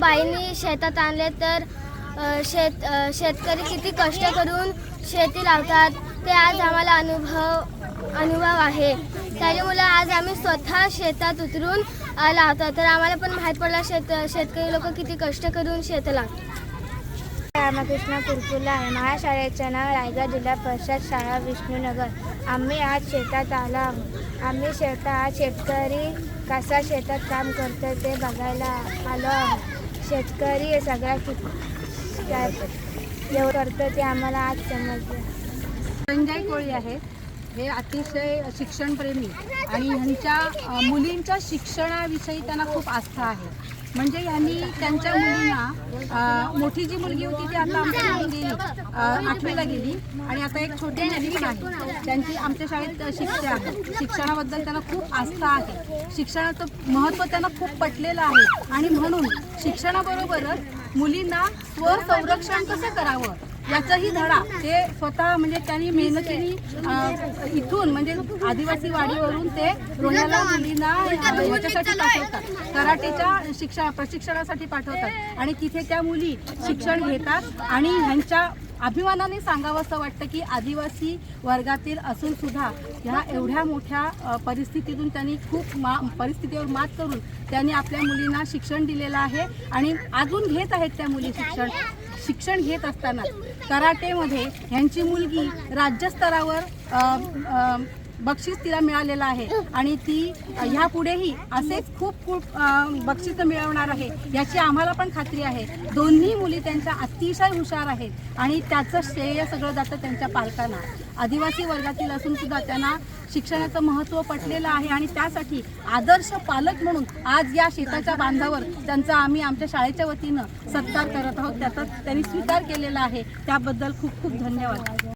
बाईंनी शेतात आणले तर शेत शेतकरी किती कष्ट करून शेती लावतात ते आज आम्हाला अनुभव अनुभव आहे. त्याच्यामुळे आज आम्ही स्वतः शेतात उतरून लावतो तर आम्हाला पण माहीत पडला शेत शेतकरी लोक किती कष्ट करून शेत लावतात. रामकृष्ण कुरकुला आहे. माझ्या शाळेचं नाव रायगड जिल्हा परिषद शाळा विष्णूनगर. आम्ही आज शेतात आलो आहोत. आम्ही शेतात शेतकरी कसा शेतात काम करतो ते बघायला आलो आहोत. शेतकरी सगळ्या काय जेवढं ते आम्हाला आज समजलं. संजय कोळी आहेत. हे अतिशय शिक्षणप्रेमी आणि ह्यांच्या मुलींच्या शिक्षणाविषयी त्यांना खूप आस्था आहे. म्हणजे यांनी त्यांच्या मुलींना मोठी जी मुलगी होती ती आता आमच्या मुलगी गेली. आठवीला गेली. आणि आता एक छोटी मुलगी पण आहे. त्यांची आमच्या शाळेत शिक्षक आहे. शिक्षणाबद्दल त्यांना खूप आस्था आहे. शिक्षणाचं महत्त्व त्यांना खूप पटलेलं आहे. आणि म्हणून शिक्षणाबरोबरच मुलींना स्वसंरक्षण कसं करावं? याचाही धडा. ते स्वतः म्हणजे त्यांनी मेहनतीने इथून म्हणजे आदिवासी वाडीवरून ते रोह्याला मुलींना याच्यासाठी पाठवतात. कराटेच्या शिक्षण प्रशिक्षणासाठी पाठवतात. आणि तिथे त्या मुली शिक्षण घेतात आणि ह्यांच्या अभिमानाने सांगावं असं वाटतं की आदिवासी वर्गातील असून सुद्धा ह्या एवढ्या मोठ्या परिस्थितीतून त्यांनी खूप मा परिस्थितीवर मात करून त्यांनी आपल्या मुलींना शिक्षण दिलेलं आहे आणि अजून घेत आहेत त्या मुली शिक्षण शिक्षण घेत असताना. कराटेमध्ये ह्यांची मुलगी राज्यस्तरावर बक्षीस तिला मिळालेलं आहे. आणि ती ह्यापुढेही असेच खूप खूप बक्षीस बक्षिसं मिळवणार आहे. याची आम्हाला पण खात्री आहे. दोन्ही मुली त्यांच्या अतिशय हुशार आहेत. आणि त्याचं श्रेय सगळं जातं त्यांच्या पालकांना. आदिवासी वर्गातील असून सुद्धा त्यांना शिक्षणाचं महत्त्व पटलेलं आहे. आणि त्यासाठी आदर्श पालक म्हणून आज या शेताच्या बांधावर त्यांचा आम्ही आमच्या शाळेच्या वतीनं सत्कार करत आहोत. त्याचा त्यांनी स्वीकार केलेला आहे. त्याबद्दल खूप खूप धन्यवाद.